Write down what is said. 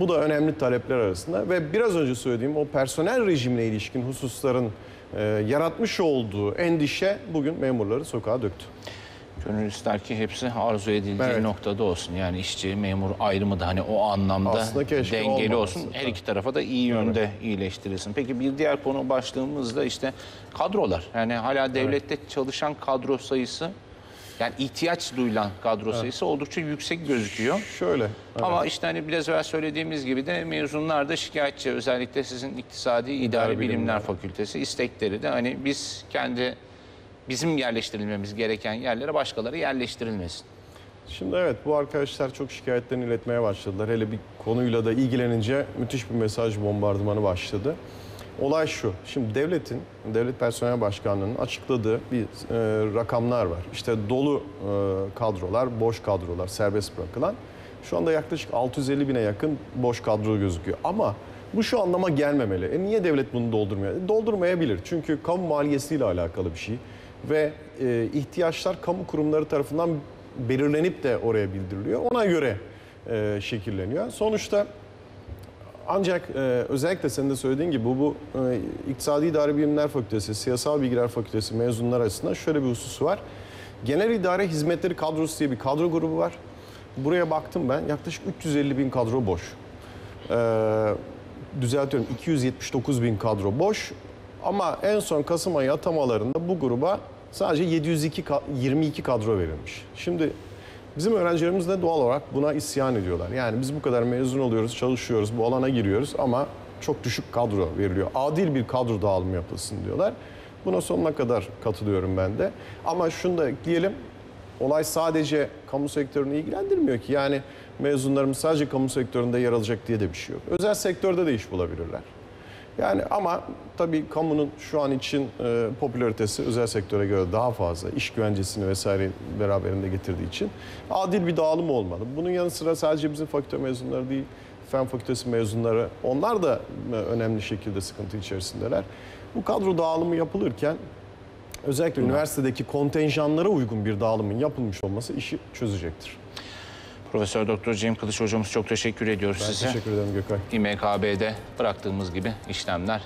Bu da önemli talepler arasında ve biraz önce söylediğim o personel rejimine ilişkin hususların e, yaratmış olduğu endişe bugün memurları sokağa döktü. Gönül ister ki hepsi arzu edildiği Evet. noktada olsun. Yani işçi, memur ayrımı da hani o anlamda dengeli olsun. Her iki tarafa da iyi yönde iyileştirilsin. Peki bir diğer konu başlığımız da işte kadrolar. Yani hala devlette çalışan kadro sayısı yani ihtiyaç duyulan kadro sayısı oldukça yüksek gözüküyor. Şöyle. Ama işte hani biraz evvel söylediğimiz gibi de mezunlar da şikayetçi. Özellikle sizin İktisadi İdari Bilimler, Bilimler. Fakültesi istekleri de hani biz kendi bizim yerleştirilmemiz gereken yerlere başkaları yerleştirilmesin. Şimdi evet bu arkadaşlar çok şikayetlerini iletmeye başladılar. Hele bir konuyla da ilgilenince müthiş bir mesaj bombardımanı başladı. Olay şu. Şimdi devletin, Devlet Personel Başkanlığı'nın açıkladığı bir e, rakamlar var. İşte dolu e, kadrolar, boş kadrolar, serbest bırakılan. Şu anda yaklaşık 650 bine yakın boş kadro gözüküyor. Ama bu şu anlama gelmemeli. E niye devlet bunu doldurmuyor? E, Doldurmayabilir. Çünkü kamu maliyesiyle alakalı bir şey. Ve e, ihtiyaçlar kamu kurumları tarafından belirlenip de oraya bildiriliyor. Ona göre e, şekilleniyor. Sonuçta ancak e, özellikle senin de söylediğin gibi bu, bu e, İktisadi İdari Bilimler Fakültesi, Siyasal Bilgiler Fakültesi mezunlar açısından şöyle bir hususu var. Genel İdare Hizmetleri Kadrosu diye bir kadro grubu var. Buraya baktım ben yaklaşık 350 bin kadro boş. Ee, düzeltiyorum 279 bin kadro boş. Ama en son Kasım ayı atamalarında bu gruba sadece 702 ka- 22 kadro verilmiş. Şimdi bizim öğrencilerimiz de doğal olarak buna isyan ediyorlar. Yani biz bu kadar mezun oluyoruz, çalışıyoruz, bu alana giriyoruz ama çok düşük kadro veriliyor. Adil bir kadro dağılımı yapılsın diyorlar. Buna sonuna kadar katılıyorum ben de. Ama şunu da ekleyelim. Olay sadece kamu sektörünü ilgilendirmiyor ki. Yani mezunlarımız sadece kamu sektöründe yer alacak diye de bir şey yok. Özel sektörde de iş bulabilirler. Yani ama tabii kamunun şu an için e, popülaritesi özel sektöre göre daha fazla. İş güvencesini vesaire beraberinde getirdiği için adil bir dağılım olmalı. Bunun yanı sıra sadece bizim fakülte mezunları değil, fen fakültesi mezunları onlar da e, önemli şekilde sıkıntı içerisindeler. Bu kadro dağılımı yapılırken özellikle üniversitedeki kontenjanlara uygun bir dağılımın yapılmış olması işi çözecektir. Profesör Doktor Cem Kılıç hocamız çok teşekkür ediyoruz Ben size. teşekkür ederim Gökay. İMKB'de bıraktığımız gibi işlemler